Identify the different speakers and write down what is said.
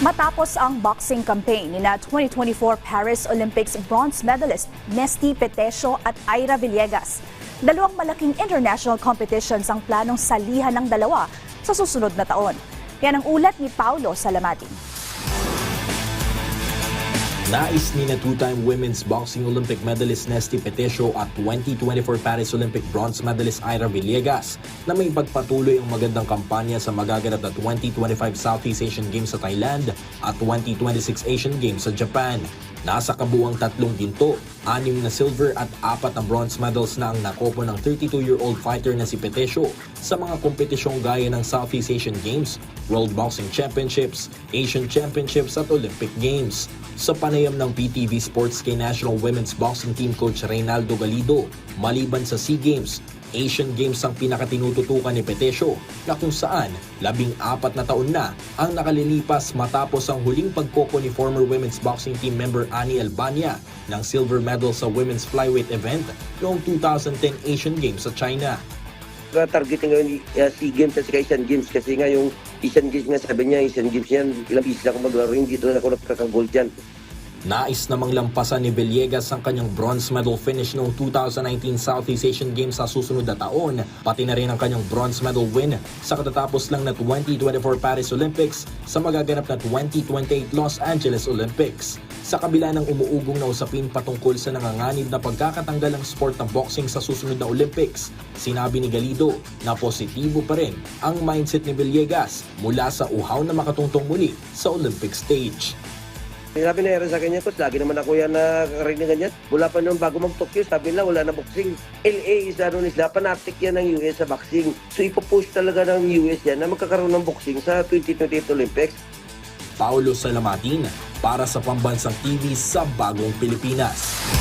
Speaker 1: Matapos ang boxing campaign ni na 2024 Paris Olympics bronze medalist Nesty Petesio at Ira Villegas. Dalawang malaking international competitions ang planong salihan ng dalawa sa susunod na taon. Yan ang ulat ni Paulo Salamati.
Speaker 2: Nais ni na two-time women's boxing Olympic medalist Nesty Petesio at 2024 Paris Olympic bronze medalist Ira Villegas na may pagpatuloy ang magandang kampanya sa magaganap na 2025 Southeast Asian Games sa Thailand at 2026 Asian Games sa Japan. Nasa kabuang tatlong ginto, anim na silver at apat na bronze medals na ang nakopo ng 32-year-old fighter na si Petesio sa mga kompetisyong gaya ng Southeast Asian Games, World Boxing Championships, Asian Championships at Olympic Games. Sa panayam ng PTV Sports kay National Women's Boxing Team Coach Reynaldo Galido, maliban sa SEA Games, Asian Games ang pinakatinututukan ni Petesio na kung saan labing apat na taon na ang nakalilipas matapos ang huling pagkoko ni former women's boxing team member Ani Albania ng silver medal sa women's flyweight event noong 2010 Asian Games sa China.
Speaker 3: targeting ngayon uh, SEA Games at Asian Games kasi nga yung Asian Games nga sabi niya, Asian Games yan, ilang na ako maglaro, hindi doon ako nakakagold dyan.
Speaker 2: Nais namang lampasan ni Villegas ang kanyang bronze medal finish noong 2019 Southeast Asian Games sa susunod na taon, pati na rin ang kanyang bronze medal win sa katatapos lang na 2024 Paris Olympics sa magaganap na 2028 Los Angeles Olympics. Sa kabila ng umuugong na usapin patungkol sa nanganganib na pagkakatanggal ng sport ng boxing sa susunod na Olympics, sinabi ni Galido na positibo pa rin ang mindset ni Villegas mula sa uhaw na makatungtong muli sa Olympic stage.
Speaker 3: Sabi na sa kanya, coach, lagi naman ako yan nakakarinig ganyan. Mula pa noon bago mag-Tokyo, sabi nila wala na boxing. LA is ano nila, panatik yan ng US sa boxing. So ipopush talaga ng US yan na magkakaroon ng boxing sa 2028 Olympics.
Speaker 2: Paulo Salamatin para sa Pambansang TV sa Bagong Pilipinas.